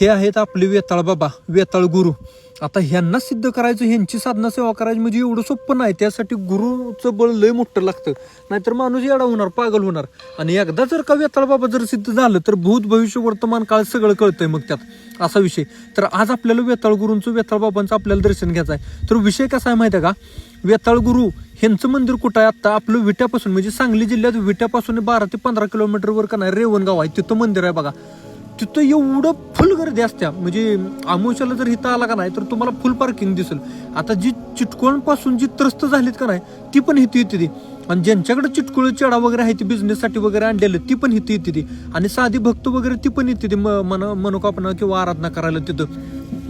हे आहेत आपले वेताळ बाबा वेताळ गुरु. आता ह्यांना सिद्ध करायचं ह्यांची साधना सेवा करायची म्हणजे एवढं सोपं नाही. त्यासाठी गुरुचं बळ लय मोठं लागतं. नाहीतर माणूस येडा होणार पागल होणार. आणि एकदा जर का वेताळ बाबा जर सिद्ध झालं तर भूत भविष्य वर्तमान काळ सगळं कळतंय मग त्यात. असा विषय. तर आज आपल्याला वेताळ गुरूंचं वेताळ बाबांचं आपल्याला दर्शन घ्यायचं आहे. तर विषय कसा आहे माहिती आहे का? वेताळ गुरु ह्यांचं मंदिर कुठं आहे? आता आपलं विट्यापासून म्हणजे सांगली जिल्ह्यात विट्यापासून बारा ते पंधरा किलोमीटरवर का नाही रेवणगाव आहे. तिथं मंदिर आहे बघा. तिथं एवढं फुल गर्दी असत्या. म्हणजे आमोशाला जर इथं आला का नाही तर तुम्हाला फुल पार्किंग दिसेल. आता जी चिटकोणपासून जी त्रस्त झालीत का नाही ती पण इथे येते ती. आणि ज्यांच्याकडे चिटकोळ चेडा वगैरे आहे ती बिझनेससाठी वगैरे आणलेलं ती पण इथे येते ती. आणि साधी भक्त वगैरे ती पण येते ती म- मन मनोकामना किंवा आराधना करायला तिथं.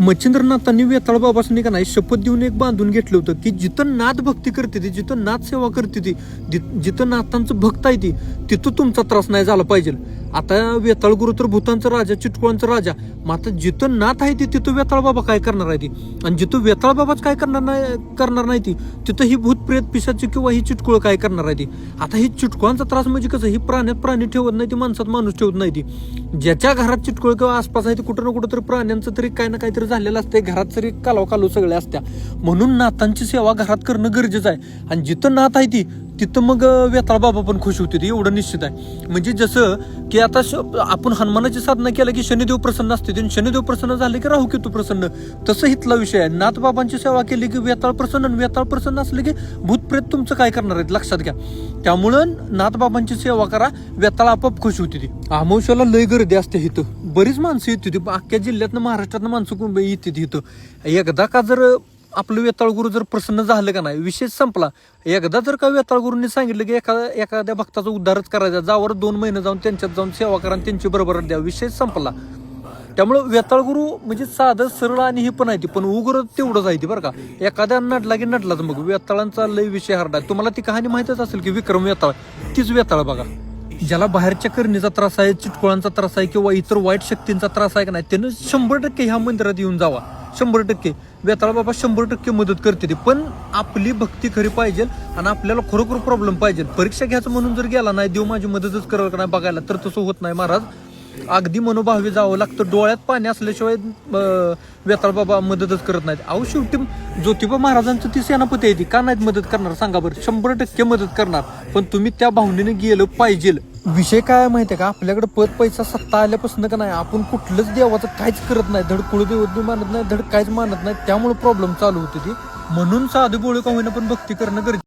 मच्छिंद्रनाथांनी वेताळ बाबासनी का नाही शपथ देऊन एक बांधून घेतलं होतं की जिथं नाथ भक्ती करते ती जिथं नाथ सेवा करते ती जिथं नाथांचं भक्त आहे ती तिथं तुमचा त्रास नाही झाला पाहिजे. आता वेताळ गुरु तर भूतांचा राजा चिटकुळांचा राजा. मग आता जिथं नाथ आहे ती तिथं वेताळ बाबा काय करणार आहे ती? आणि जिथं वेताळ बाबाच काय करणार नाही करणार नाही ती तिथं ही भूत प्रेत पिशाची किंवा ही चिटकुळ काय करणार आहे ती? आता ही चिटकुळांचा त्रास म्हणजे कसं? ही प्राण्यात प्राणी ठेवत नाही ती माणसात माणूस ठेवत नाही ती. ज्याच्या घरात चिटकुळ किंवा आसपास आहे ती कुठं ना कुठं तरी प्राण्यांचं तरी काही ना काहीतरी झालेलं असतंय घरात तरी कालव कालव सगळ्या असत्या. म्हणून नाथांची सेवा घरात करणं गरजेचं आहे. आणि जिथं नाथ आहे ती तिथं मग वेताळ बाबा पण खुश होते ते एवढं निश्चित आहे. म्हणजे जसं की आता श- आपण हनुमानाची साधना केलं की शनिदेव प्रसन्न असते आणि शनिदेव प्रसन्न झाले की राहू केतू प्रसन्न. तसं इथला विषय आहे. नाथ बाबांची सेवा केली की वेताळ प्रसन्न आणि वेताळ प्रसन्न असले की भूतप्रेत तुमचं काय करणार आहेत? लक्षात घ्या. त्यामुळं नाथ बाबांची सेवा करा वेताळ आपोआप खुश होती ती. आमोशाला लय गर्दी असते हिथं बरीच माणसं येते ती. अख्ख्या जिल्ह्यातनं महाराष्ट्रातनं माणसं येते ती इथं. एकदा का जर आपलं वेताळगुरु जर प्रसन्न झालं का नाही विशेष संपला. एकदा जर का वेताळगुरूंनी सांगितलं की एखादा एखाद्या भक्ताचा उद्धारच करायचा जावर दोन महिने जाऊन त्यांच्यात जाऊन सेवा करा आणि त्यांची बरोबर द्या विशेष संपला. त्यामुळं वेताळगुरू म्हणजे साधं सरळ आणि हे पण आहे ती पण उग्र तेवढंच आहे ती बरं का. एखाद्या नडला की नडलाच मग वेताळांचा लय विषय हरडा तुम्हाला ती कहाणी माहितच असेल की विक्रम वेताळ तीच वेताळ बघा. ज्याला बाहेरच्या करणीचा त्रास आहे चिटकोळांचा त्रास आहे किंवा इतर वाईट शक्तींचा त्रास आहे का नाही त्यानं शंभर टक्के ह्या मंदिरात येऊन जावा. शंभर टक्के. वेताळ बाबा शंभर टक्के मदत करते ते. पण आपली भक्ती खरी पाहिजे आणि आपल्याला खरोखर प्रॉब्लेम पाहिजे. परीक्षा घ्यायचं म्हणून जर गेला नाही देव माझी मदतच करावं का नाही बघायला तर तसं होत नाही महाराज. अगदी मनोभावे जावं लागतं. डोळ्यात पाणी असल्याशिवाय वेताळ बाबा मदतच करत नाहीत. अहो शेवटी ज्योतिबा महाराजांचं ती सेनापती आहे ती. का नाहीत मदत करणार? सांगा बरं. शंभर टक्के मदत करणार. पण तुम्ही त्या भावनेने गेलं पाहिजे. विषय काय आहे माहितीये का? आपल्याकडे पद पैसा सत्ता आल्यापासून का नाही? आपण कुठलंच देवाचं काहीच करत नाही. धड कुळदेवत मानत नाही धड काहीच मानत नाही. त्यामुळे प्रॉब्लेम चालू होते ती. म्हणून साधू गोळी का होईना पण भक्ती करणं गरजेचं